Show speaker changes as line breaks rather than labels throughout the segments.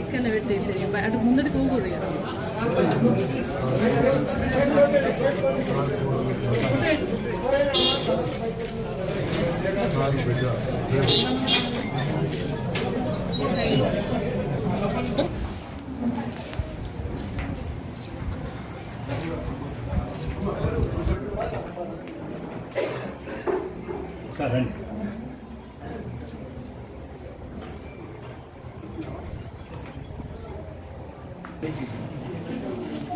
ఇక్కడ పెట్టేసి అటు ముందటి పోకూడదు కదా.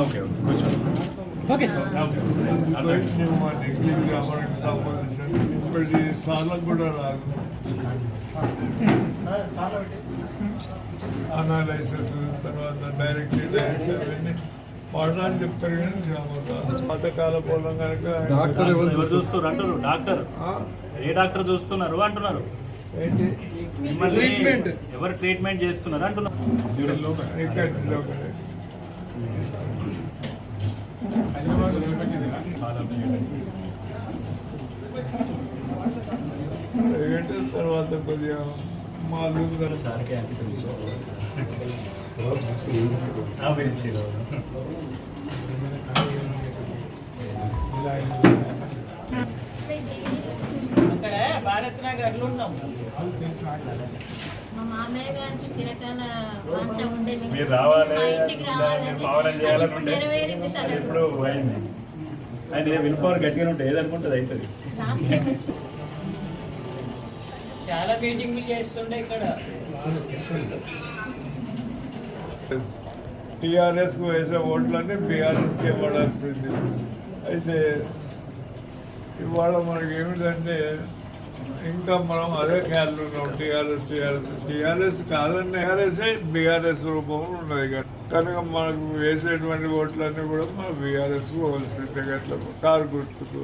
ఓకే ఓకే కూర్చోండి ఓకే సార్
ఇప్పటి కూడా రాదు అనాలైసిస్ తర్వాత డైరెక్ట్ డైరెక్ట్ అవన్నీ వాడడానికి చెప్తారు కానీ పాతకాల పొలం కనుక
డాక్టర్ ఎవరు అంటారు డాక్టర్ ఏ డాక్టర్ చూస్తున్నారు? అంటున్నారు. మిమ్మల్ని ఎవరు ట్రీట్మెంట్ చేస్తున్నారు అంటున్నారు
తర్వాత కొద్దిగా మా లూజర్
సార్కే అంకితం
ఉన్నాం
మా మామయ్య గారికి చిరకాల వాంఛ ఉండే
మీరు రావాలి. ఇప్పుడు అయింది ఆయన గట్టిగా ఉంటే ఏదనుకుంటుంది అవుతుంది.
చాలా మీటింగ్లు చేస్తుండే ఇక్కడ.
టీఆర్ఎస్కు వేసే ఓట్లన్నీ బీఆర్ఎస్కి ఇవ్వాల్సింది అయితే ఇవాళ మనకి ఏమిటంటే ఇంకా మనం అదే ఖ్యాల్ ఉన్నాం టీఆర్ఎస్ టీఆర్ఎస్. టీఆర్ఎస్ కాదని టీఆర్ఎస్ బీఆర్ఎస్ రూపంలో ఉన్నది కనుక మనకు వేసేటువంటి ఓట్లన్నీ కూడా మన బీఆర్ఎస్కు పోల్సిందే గట్ల కారు గుర్తుకు.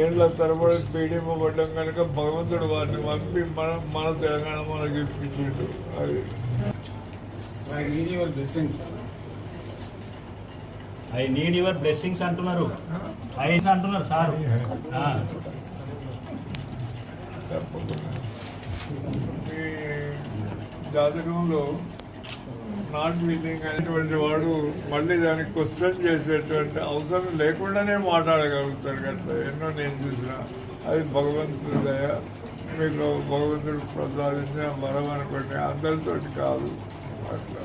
ఏళ్ళ తరబడి పీడిఎం పడ్డం కనుక భగవంతుడు వారిని పంపి మన మన తెలంగాణ మనకి ఇప్పించిండు. అది.
ఐ నీడ్ యువర్ బ్లెస్సింగ్స్ అంటున్నారు. ఐ అంటున్నారు సార్.
జాతకంలో నాట్ విన్నింగ్ అనేటువంటి వాడు మళ్ళీ దానికి క్వశ్చన్ చేసేటువంటి అవసరం లేకుండానే మాట్లాడగలుగుతారు కదా. ఎన్నో నేను చూసిన. అది భగవంతుడి దయ మీకు భగవంతుడు ప్రసాదించిన వరం అనుకోండి అందరితోటి కాదు. అట్లా.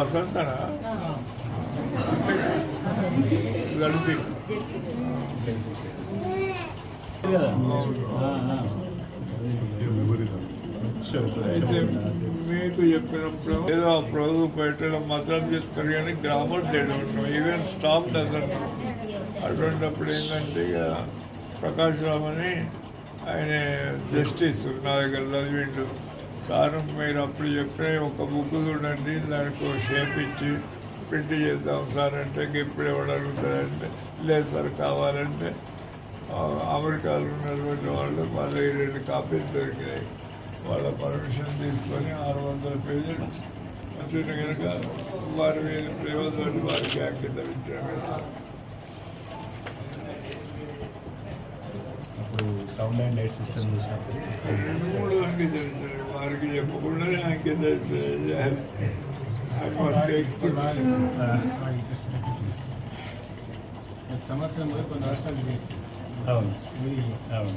వసంతనా? మీకు చెప్పినప్పుడు ఏదో ఆ ప్రభుత్వం పెట్టడం మాత్రం చెప్తారు కానీ గ్రామర్ చేయడం ఉన్నాం ఈవెన్ స్టాప్ డజన్ అటువంటిప్పుడు ఏంటంటే ఇక ప్రకాష్ రామ్ అని ఆయన జస్టిస్ నా దగ్గర చదివిండు సార్ మీరు అప్పుడు చెప్పిన ఒక బుక్ చూడండి దానికి షేప్ ఇచ్చి ప్రింట్ చేద్దాం సార్ అంటే ఎప్పుడు ఎవడు అడుగుతారంటే లేదు సార్ కావాలంటే అమెరికాలో ఉన్నటువంటి వాళ్ళు వాళ్ళ ఈ రెండు కాపీలు దొరికినాయి వాళ్ళ పర్మిషన్ తీసుకొని ఆరు వందల పేజీలు వచ్చిన కనుక వారి మీద ప్రేమతోటి వారికి అంకితం ఇచ్చారు
అప్పుడు సౌండ్ అండ్ లైట్ సిస్టమ్ చూసినప్పుడు
రెండు మూడు అంకితం వారికి చెప్పకుండానే అంకితం I must take
ఆ,
సంవత్సరంలో కొన్ని రాష్ట్రాలు చేసి
అవును. అవును.